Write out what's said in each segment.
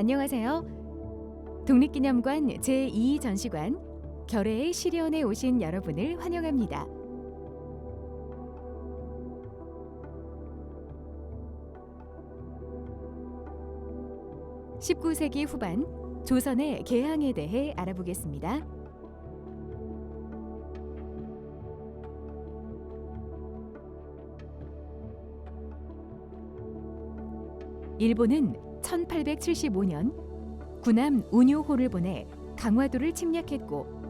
안녕하세요. 독립기념관 제2전시관 결의의 시련에 오신 여러분을 환영합니다. (19세기) 후반 조선의 개항에 대해 알아보겠습니다. 일본은 1875년 군함 운요호를 보내 강화도를 침략했고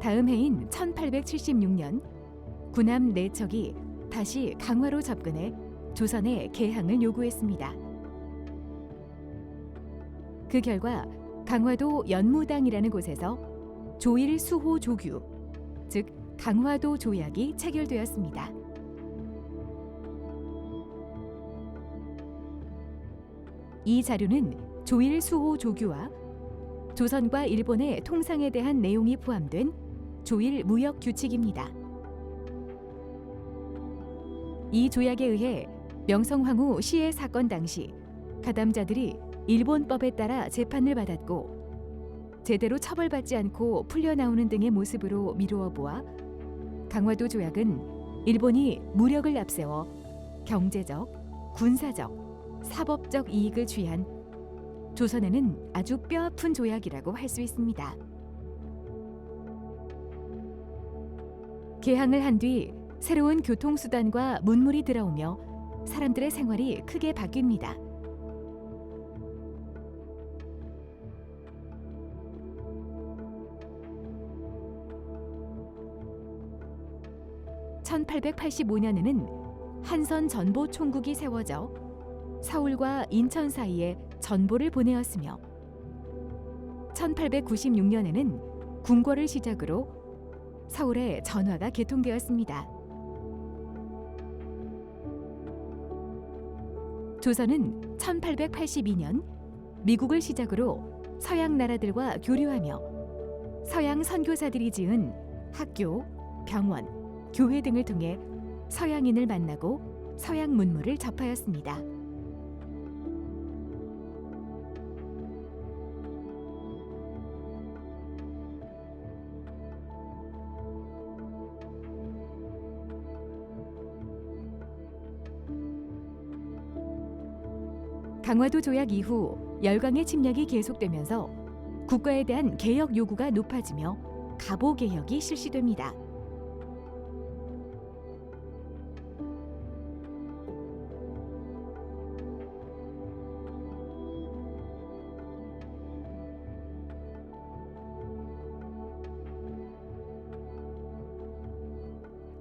다음 해인 1876년 군함 네 척이 다시 강화로 접근해 조선에 개항을 요구했습니다. 그 결과 강화도 연무당이라는 곳에서 조일 수호 조규, 즉 강화도 조약이 체결되었습니다. 이 자료는 조일 수호 조규와 조선과 일본의 통상에 대한 내용이 포함된 조일 무역 규칙입니다. 이 조약에 의해 명성황후 시해 사건 당시 가담자들이 일본법에 따라 재판을 받았고 제대로 처벌받지 않고 풀려나오는 등의 모습으로 미루어 보아 강화도 조약은 일본이 무력을 앞세워 경제적, 군사적, 사법적 이익을 취한 조선에는 아주 뼈아픈 조약이라고 할 수 있습니다. 개항을 한 뒤 새로운 교통수단과 문물이 들어오며 사람들의 생활이 크게 바뀝니다. (1885년에는) 한선 전보 총국이 세워져 서울과 인천 사이에 전보를 보내었으며 1896년에는 궁궐을 시작으로 서울에 전화가 개통되었습니다. 조선은 1882년 미국을 시작으로 서양 나라들과 교류하며 서양 선교사들이 지은 학교, 병원, 교회 등을 통해 서양인을 만나고 서양 문물을 접하였습니다. 강화도 조약 이후 열강의 침략이 계속되면서 국가에 대한 개혁 요구가 높아지며 가보 개혁이 실시됩니다.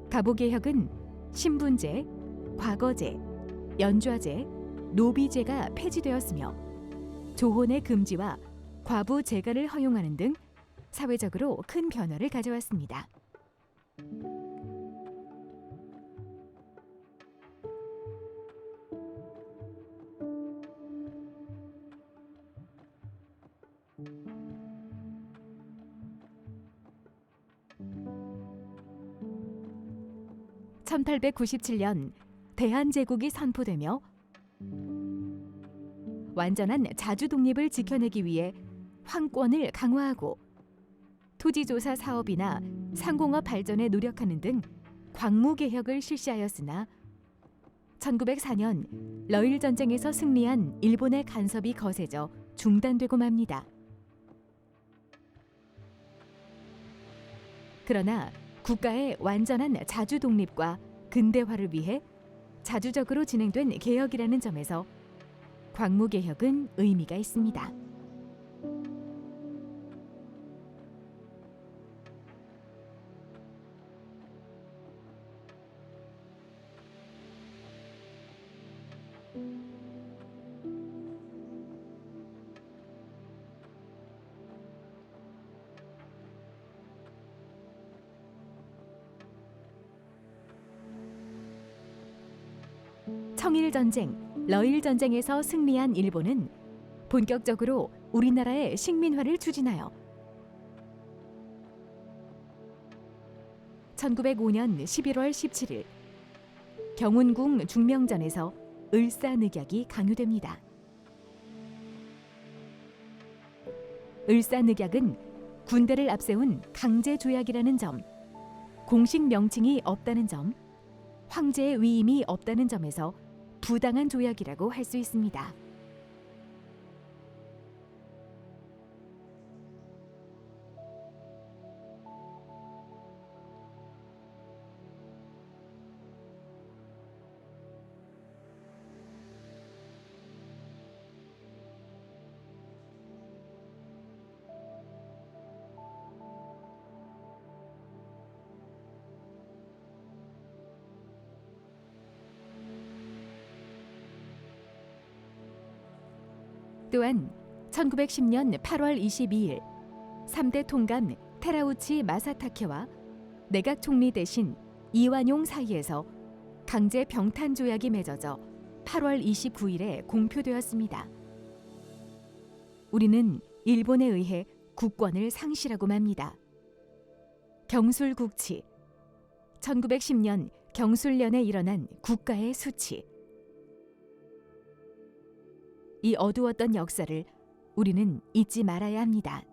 가보 개혁은 신분제, 과거제, 연좌제, 노비제가 폐지되었으며 조혼의 금지와 과부 재가를 허용하는 등 사회적으로 큰 변화를 가져왔습니다. (1897년) 대한제국이 선포되며 완전한 자주 독립을 지켜내기 위해 황권을 강화하고 토지 조사 사업이나 상공업 발전에 노력하는 등 광무 개혁을 실시하였으나 1904년 러일 전쟁에서 승리한 일본의 간섭이 거세져 중단되고 맙니다. 그러나 국가의 완전한 자주 독립과 근대화를 위해 자주적으로 진행된 개혁이라는 점에서 광무 개혁은 의미가 있습니다. 청일 전쟁, 러일 전쟁에서 승리한 일본은 본격적으로 우리나라의 식민화를 추진하여 1905년 11월 17일 경운궁 중명전에서 을사늑약이 강요됩니다. 을사늑약은 군대를 앞세운 강제 조약이라는 점, 공식 명칭이 없다는 점, 황제의 위임이 없다는 점에서 부당한 조약이라고 할 수 있습니다. 또한 1910년 8월 22일 3대 통감 테라우치 마사타케와 내각 총리 대신 이완용 사이에서 강제 병탄 조약이 맺어져 8월 29일에 공표되었습니다. 우리는 일본에 의해 국권을 상실하고 맙니다. 경술국치 1910년 경술련에 일어난 국가의 수치 이 어두웠던 역사를 우리는 잊지 말아야 합니다.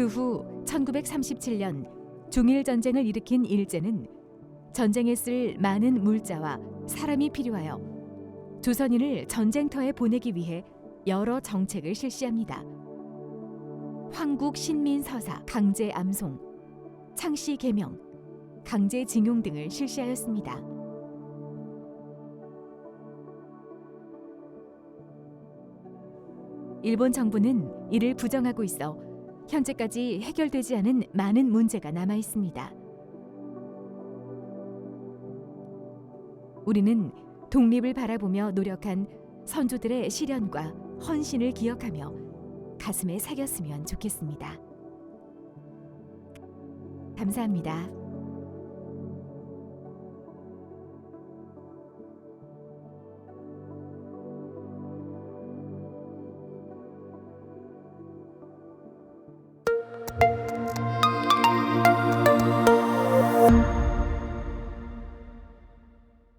그 후 1937년 중일 전쟁을 일으킨 일제는 전쟁에 쓸 많은 물자와 사람이 필요하여 조선인을 전쟁터에 보내기 위해 여러 정책을 실시합니다. 황국 신민 서사, 강제 암송, 창씨 개명, 강제 징용 등을 실시하였습니다. 일본 정부는 이를 부정하고 있어 현재까지 해결되지 않은 많은 문제가 남아 있습니다. 우리는 독립을 바라보며 노력한 선조들의 시련과 헌신을 기억하며 가슴에 새겼으면 좋겠습니다. 감사합니다.